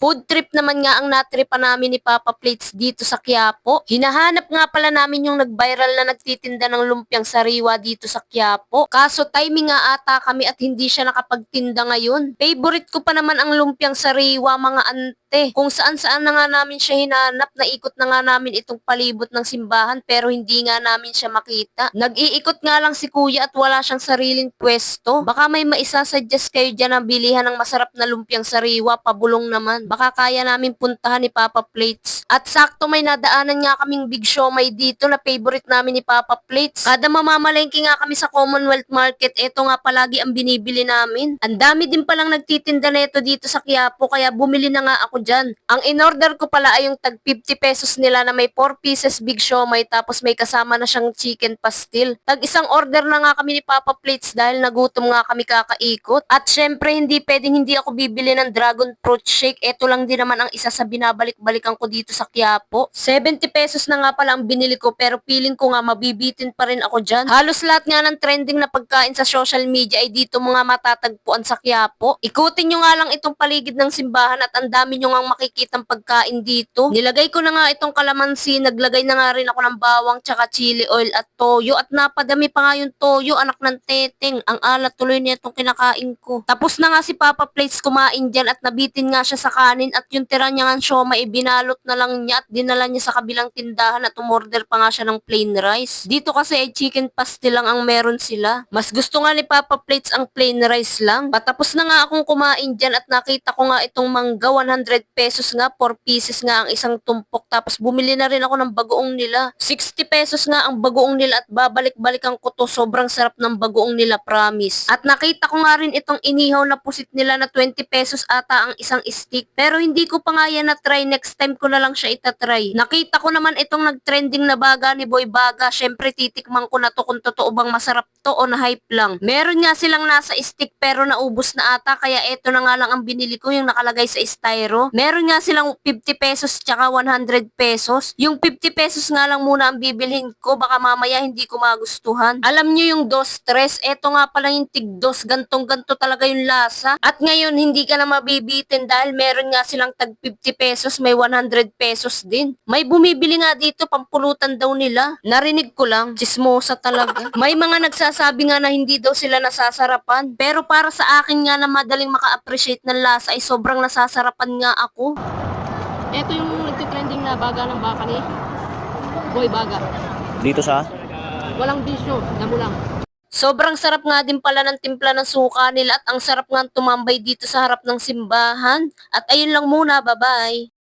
Food trip naman nga ang natripa namin ni Papa Plates dito sa Quiapo. Hinahanap nga pala namin yung nag-viral na nagtitinda ng lumpiang sariwa dito sa Quiapo. Kaso timing nga ata kami at hindi siya nakapagtinda ngayon. Favorite ko pa naman ang lumpiang sariwa mga ante. Kung saan saan na nga namin siya hinanap, naikot na nga namin itong palibot ng simbahan pero hindi nga namin siya makita. Nag-iikot nga lang si kuya at wala siyang sariling pwesto. Baka may maisasuggest kayo dyan ang bilihan ng masarap na lumpiang sariwa, pabulong naman. Baka kaya namin puntahan ni Papa Plates. At sakto may nadaanan nga kaming big siomay dito na favorite namin ni Papa Plates. Kada mamamalengke nga kami sa Commonwealth Market, eto nga palagi ang binibili namin. Ang dami din palang nagtitinda na ito dito sa Quiapo kaya bumili na nga ako dyan. Ang in-order ko pala ay yung tag 50 pesos nila na may 4 pieces big siomay tapos may kasama na siyang chicken pastil. Tag isang order na nga kami ni Papa Plates dahil nagutom nga kami kakaikot. At syempre hindi pwedeng hindi ako bibili ng dragon fruit shake. Ito lang din naman ang isa sa binabalik-balikan ko dito sa Quiapo. 70 pesos na nga pala ang binili ko pero feeling ko nga mabibitin pa rin ako dyan. Halos lahat nga ng trending na pagkain sa social media ay dito mga matatagpuan sa Quiapo. Ikutin nyo nga lang itong paligid ng simbahan at ang dami nyo nga makikitang pagkain dito. Nilagay ko na nga itong kalamansi, naglagay na nga rin ako ng bawang tsaka chili oil at toyo at napadami pa nga yung toyo, anak ng teteng. Ang alat tuloy niya itong kinakain ko. Tapos na nga si Papa Plates kumain dyan at nabitin nga siya sa kanin at yung tira niya nga sioma ibinalot na lang niya at dinala niya sa kabilang tindahan at umorder pa nga siya ng plain rice. Dito kasi ay chicken pastel lang ang meron sila. Mas gusto nga ni Papa Plates ang plain rice lang. Patapos na nga akong kumain dyan at nakita ko nga itong mangga 100 pesos nga, 4 pieces nga ang isang tumpok. Tapos bumili na rin ako ng bagoong nila. 60 pesos nga ang bagoong nila at babalik-balikan ko to. Sobrang sarap ng bagoong nila, promise. At nakita ko nga rin itong inihaw na pusit nila na 20 pesos ata ang isang stick. Pero hindi ko pa nga yan na-try. Next time ko na lang siya itatry. Nakita ko naman itong nag-trending na baga ni Boy Baga. Syempre titikman ko na to kung totoo bang masarap to o na-hype lang. Meron nga silang nasa stick pero naubos na ata kaya eto na nga lang ang binili ko yung nakalagay sa styro. Meron nga silang 50 pesos tsaka 100 pesos. Yung 50 pesos nga lang muna ang bibilhin ko baka mamaya hindi ko magustuhan. Alam nyo yung dos tres, eto nga pala yung tigdos, gantong ganto talaga yung lasa. At ngayon hindi ka na mabibitin dahil meron nga silang tag 50 pesos, may 100 pesos din. May bumibili nga dito, pampulutan daw nila. Narinig ko lang, chismosa talaga. May mga nagsasabi nga na hindi daw sila nasasarapan. Pero para sa akin nga na madaling maka-appreciate ng lasa ay sobrang nasasarapan nga ako. Ito yung nagtitrending na baga ng baka ni Boy Baga. Dito sa Walang bisyo, damo lang. Sobrang sarap nga din pala ng timpla ng suka nila at ang sarap nga tumambay dito sa harap ng simbahan. At ayun lang muna, bye-bye.